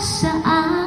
sa akin.